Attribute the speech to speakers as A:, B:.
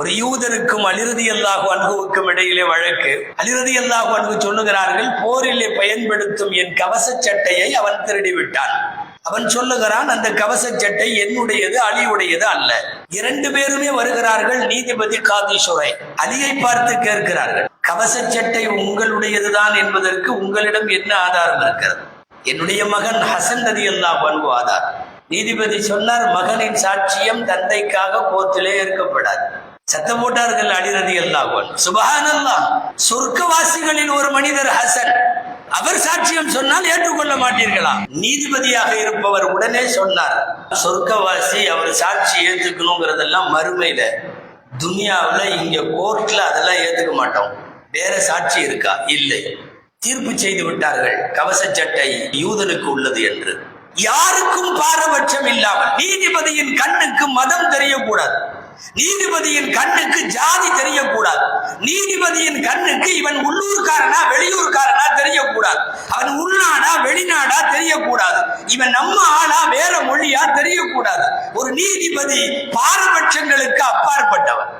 A: ஒரு யூதருக்கும் அலிரதி அல்லாஹு அன்புவுக்கும் இடையிலே வழக்கு. அலிரதி அல்லாஹு அன்பு சொல்லுகிறார்கள் போரிலே பயன்படுத்தும் என் கவச சட்டையை அவன் திருடி விட்டான் அவன் சொல்லுகிறான் அந்த கவச சட்டை என்னுடையது அலியுடையது அல்ல. இரண்டு பேருமே வருகிறார்கள் நீதிபதி காதீஸ்வரை. அலியை பார்த்து கேட்கிறார்கள் கவச சட்டை உங்களுடையதுதான் என்பதற்கு உங்களிடம் என்ன ஆதாரம் இருக்கிறது? என்னுடைய மகன் ஹசன் நதி அல்லாஹ் அன்பு ஆதார். நீதிபதி சொன்னார் மகனின் சாட்சியம் தந்தைக்காக கோத்திலே இருக்கப்படாது சத்தம் போட்டார்கள் அடிரதி அல்லாஹ் சுபஹானல்லா சொர்க்கவாசிகளில் ஒரு மனிதர் ஹசன். அவர் சாட்சியம் சொன்னால் ஏற்றுக்கொள்ள மாட்டீர்களா? நீதிபதியாக இருப்பவர் உடனே சொன்னார். சொர்க்கவாசி அவர் சாட்சி ஏற்றுக்கணுங்கிறதெல்லாம் மறுமையில துனியாவில் இங்க கோர்ட்ல அதெல்லாம் ஏத்துக்க மாட்டோம். வேற சாட்சி இருக்கா? இல்லை. தீர்ப்பு செய்து விட்டார்கள். கவச சட்டை யூதனுக்கு உள்ளது என்று. யாருக்கும் பாரபட்சம் இல்லாமல் நீதிபதியின் கண்ணுக்கு மதம் தெரியக்கூடாது. நீதிபதியின் கண்ணுக்கு ஜாதி தெரியக்கூடாது. நீதிபதியின் கண்ணுக்கு இவன் உள்ளூர்காரனா வெளியூர்காரனா தெரியக்கூடாது. அவன் உள்நாடா வெளிநாடா தெரியக்கூடாது. இவன் நம்ம ஆளா வேற மொழியா தெரியக்கூடாது. ஒரு நீதிபதி பாரபட்சங்களுக்கு அப்பாற்பட்டவன்.